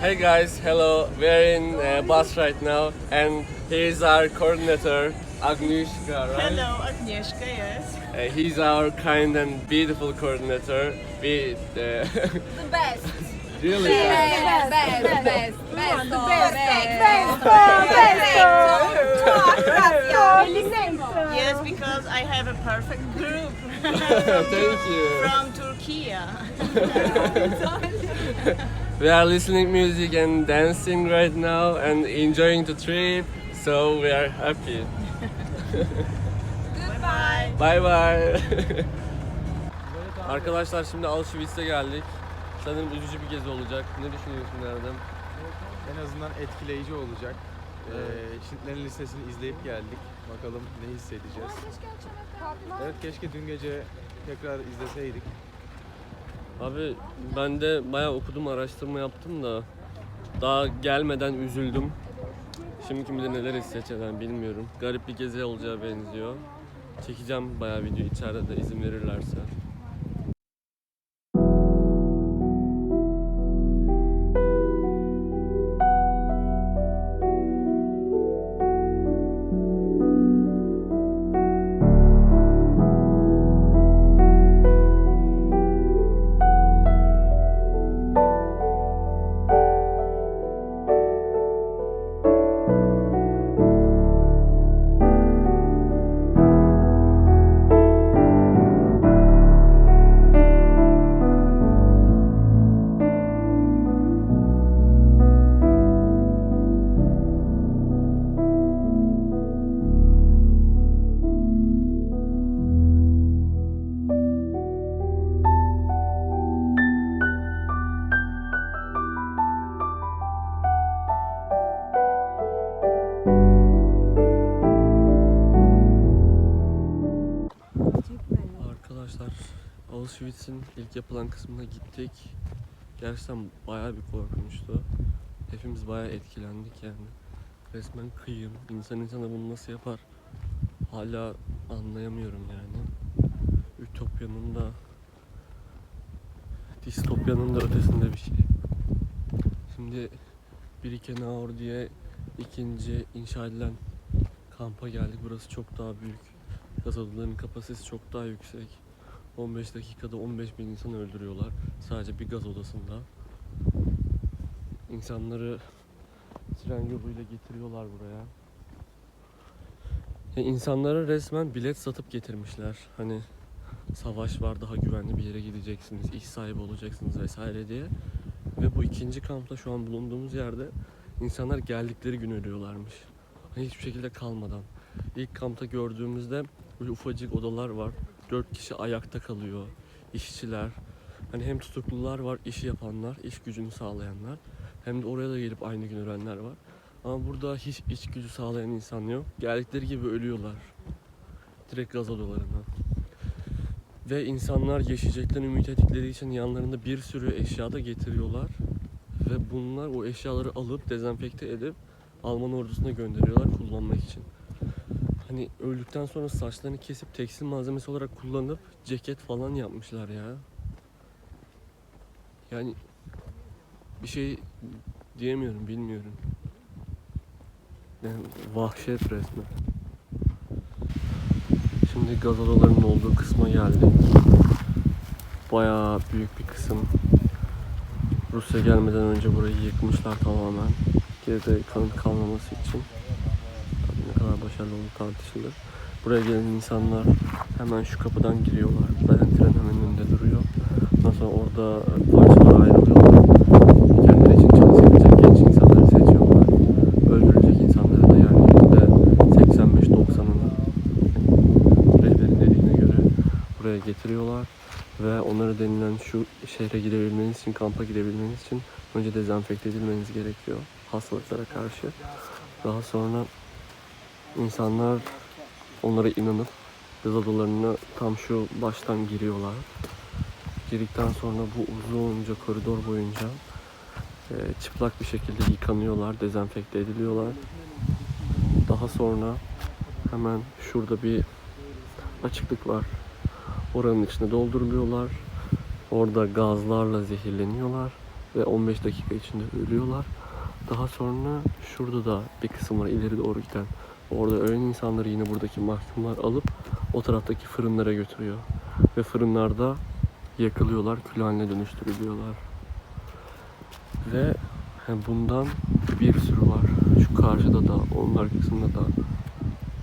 Hey guys, hello. We're in uh, bus right now, and here's our coordinator, Agnieszka, right? Hello, Agnieszka, yes. Uh, he's our kind and beautiful coordinator. We uh, The best. really Best, best, best, best, best, best, best. Yes, because I have a perfect group Thank you. from Turkey. We are listening music and dancing right now and enjoying the trip, so we are happy. Bye. Bye bye. Arkadaşlar şimdi Auschwitz'e geldik. Sanırım üzücü bir gezi olacak. Ne düşünüyorsun Erdem? En azından etkileyici olacak. Ee, Schindler'in listesini izleyip geldik. Bakalım ne hissedeceğiz. Evet keşke dün gece tekrar izleseydik. Abi ben de bayağı okudum, araştırma yaptım da daha gelmeden üzüldüm. Şimdi kim bilir neler hissedeceğim bilmiyorum. Garip bir gezi olacağı benziyor. Çekeceğim bayağı video içeride de izin verirlerse. Auschwitz'in ilk yapılan kısmına gittik. Gerçekten bayağı bir korkunçtu. Hepimiz bayağı etkilendik yani. Resmen kıyım. İnsan insana bunu nasıl yapar? Hala anlayamıyorum yani. Ütopyanın da distopyanın da ötesinde bir şey. Şimdi Birkenau diye ikinci inşa edilen kampa geldik. Burası çok daha büyük. Gaz kapasitesi çok daha yüksek. 15 dakikada 15 bin insan öldürüyorlar. Sadece bir gaz odasında. İnsanları tren yoluyla getiriyorlar buraya. Ya insanlara resmen bilet satıp getirmişler. Hani savaş var daha güvenli bir yere gideceksiniz, iş sahibi olacaksınız vesaire diye. Ve bu ikinci kampta şu an bulunduğumuz yerde insanlar geldikleri gün ölüyorlarmış. Hani hiçbir şekilde kalmadan. İlk kampta gördüğümüzde böyle ufacık odalar var. Dört kişi ayakta kalıyor. İşçiler. Hani hem tutuklular var, işi yapanlar, iş gücünü sağlayanlar. Hem de oraya da gelip aynı gün ölenler var. Ama burada hiç iş gücü sağlayan insan yok. Geldikleri gibi ölüyorlar. Direkt gaz odalarına. Ve insanlar yaşayacaklarını ümit ettikleri için yanlarında bir sürü eşya da getiriyorlar. Ve bunlar o eşyaları alıp dezenfekte edip Alman ordusuna gönderiyorlar kullanmak için. Hani öldükten sonra saçlarını kesip tekstil malzemesi olarak kullanıp ceket falan yapmışlar ya. Yani bir şey diyemiyorum, bilmiyorum. Yani vahşet resmen. Şimdi gaz odalarının olduğu kısma geldik. Bayağı büyük bir kısım. Rusya gelmeden önce burayı yıkmışlar tamamen. Geride kanıt kalmaması için. Olduğu tartışılır. Buraya gelen insanlar hemen şu kapıdan giriyorlar. Zaten tren hemen önünde duruyor. Ondan sonra orada parçalara ayrılıyorlar. Kendileri için çalışabilecek genç insanları seçiyorlar. Öldürülecek insanları da yani %85-90'ını rehberin dediğine göre buraya getiriyorlar. Ve onlara denilen şu şehre girebilmeniz için, kampa girebilmeniz için önce dezenfekte edilmeniz gerekiyor hastalıklara karşı. Daha sonra insanlar onlara inanıp gaz odalarına tam şu baştan giriyorlar. Girdikten sonra bu uzunca koridor boyunca e, çıplak bir şekilde yıkanıyorlar, dezenfekte ediliyorlar. Daha sonra hemen şurada bir açıklık var. Oranın içine dolduruluyorlar. Orada gazlarla zehirleniyorlar ve 15 dakika içinde ölüyorlar. Daha sonra şurada da bir kısım var ileri doğru giden. Orada ölen insanları yine buradaki mahkumlar alıp o taraftaki fırınlara götürüyor. Ve fırınlarda yakılıyorlar, kül haline dönüştürülüyorlar. Ve bundan bir sürü var. Şu karşıda da, onun arkasında da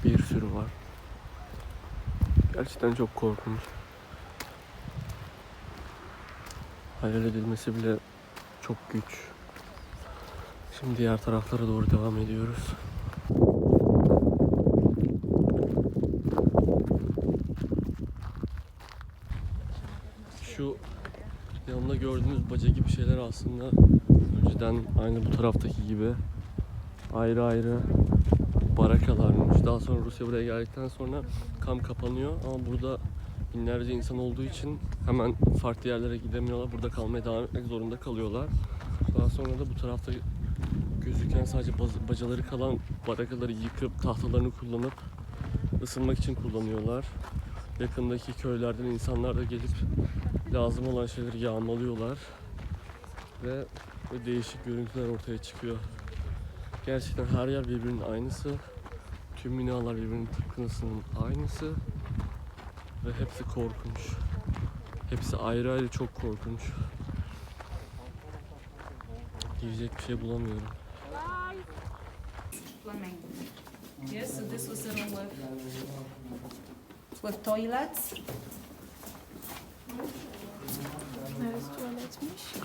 bir sürü var. Gerçekten çok korkunç. Hayal edilmesi bile çok güç. Şimdi diğer taraflara doğru devam ediyoruz. Şu yanında baca gibi şeyler aslında önceden aynı bu taraftaki gibi ayrı ayrı barakalarmış. Daha sonra Rusya buraya geldikten sonra kamp kapanıyor ama burada binlerce insan olduğu için hemen farklı yerlere gidemiyorlar. Burada kalmaya devam etmek zorunda kalıyorlar. Daha sonra da bu tarafta gözüken sadece bacaları kalan barakaları yıkıp tahtalarını kullanıp ısınmak için kullanıyorlar. Yakındaki köylerden insanlar da gelip lazım olan şeyleri yağmalıyorlar. Ve böyle değişik görüntüler ortaya çıkıyor. Gerçekten her yer birbirinin aynısı. Tüm binalar birbirinin tıpkısının aynısı. Ve hepsi korkunç. Hepsi ayrı ayrı çok korkunç. Diyecek bir şey bulamıyorum. Flamengo. Yes, so this was a room with, with toilets.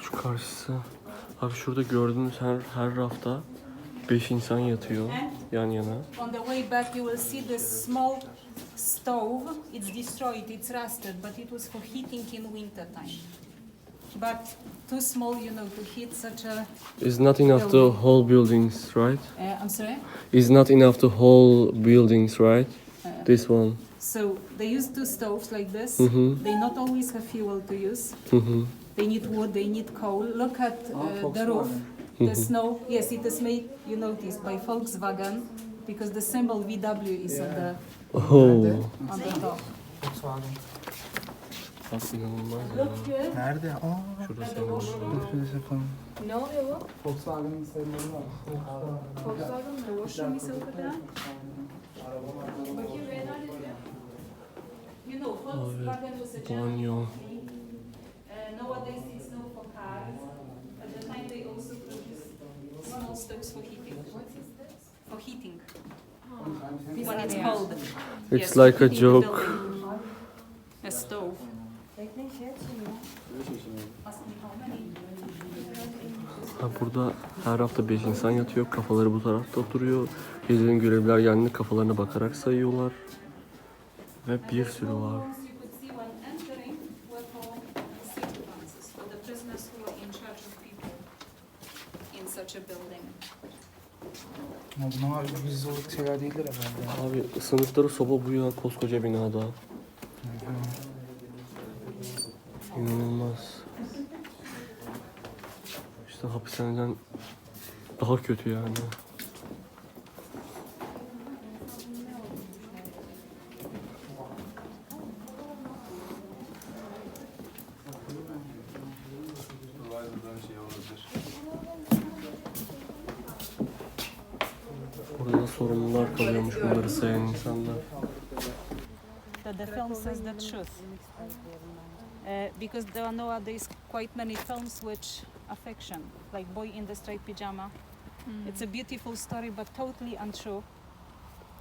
Şu karşısı. Abi şurada gördüğünüz her her rafta 5 insan yatıyor yan yana. On the way back, you will see this small stove. It's destroyed, it's rusted, but it was for heating in winter time. But too small, you know, to heat such a. Is not enough the whole buildings, right? Uh, I'm sorry. Is not enough the whole buildings, right? Uh, This one. so they use two stoves like this. Mhm. They not always have fuel to use. Mhm. They need wood, they need coal. Look at uh, the roof, the snow. Yes, it is made, you noticed, by Volkswagen because the symbol VW is on the Oh. on the top. Bak inanılmaz ya. Look here. Nerede? Aa, Şurada at the senin. washroom. şurası falan. Ne oluyor bu? Volkswagen'ın sembolü var. Volkswagen washroom is over there. Bakayım Renault yazıyor. You know, Volkswagen was a German Banyo. Small stoves for heating. What is this? For heating. When it's cold. It's Yes, like a the joke. building. A stove. Ha, burada her hafta 5 insan yatıyor. Kafaları bu tarafta oturuyor. Gecenin görevliler geldiğinde kafalarına bakarak sayıyorlar. Ve bir sürü var. You could see when entering were for circumstances, for the prisoners who were in charge of people in such a building. Bunlar yüzyıllık şeyler değildir herhalde. Abi ısındıkları soba bu ya koskoca binada. İnanılmaz. İşte hapishaneden daha kötü yani. Orada da sorumlular kalıyormuş bunları sayan insanlar. That the film says the truth. Uh, because there are nowadays quite many films which are fiction, like Boy in the Striped Pyjama. It's a beautiful story but totally untrue.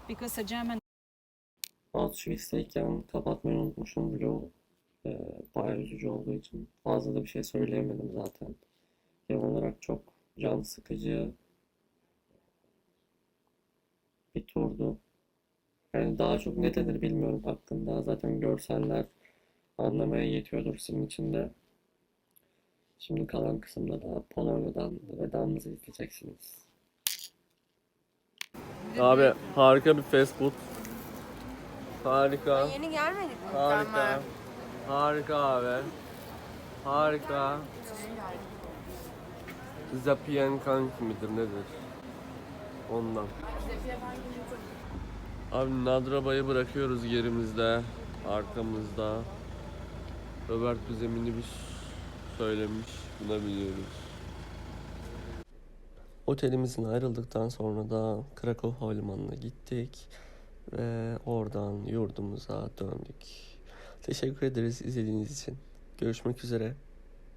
Because a German Auschwitz'teyken kapatmayı unutmuşum vlogu. Ee, bayağı üzücü olduğu için fazla da bir şey söyleyemedim zaten. Genel olarak çok can sıkıcı bir turdu. Yani daha çok ne denir bilmiyorum hakkında. Zaten görseller anlamaya yetiyordur sizin için de. Şimdi kalan kısımda da Polonya'dan vedamızı izleyeceksiniz. Abi harika bir fast food. Harika. Yeni gelmedik mi? Harika. Harika abi. Harika. Zapienkanki midir nedir? Ondan. Abi Nadraba'yı bırakıyoruz yerimizde. Arkamızda. Robert bize minibüs söylemiş. Buna biniyoruz. Otelimizin ayrıldıktan sonra da Krakow Havalimanı'na gittik ve oradan yurdumuza döndük. Teşekkür ederiz izlediğiniz için. Görüşmek üzere.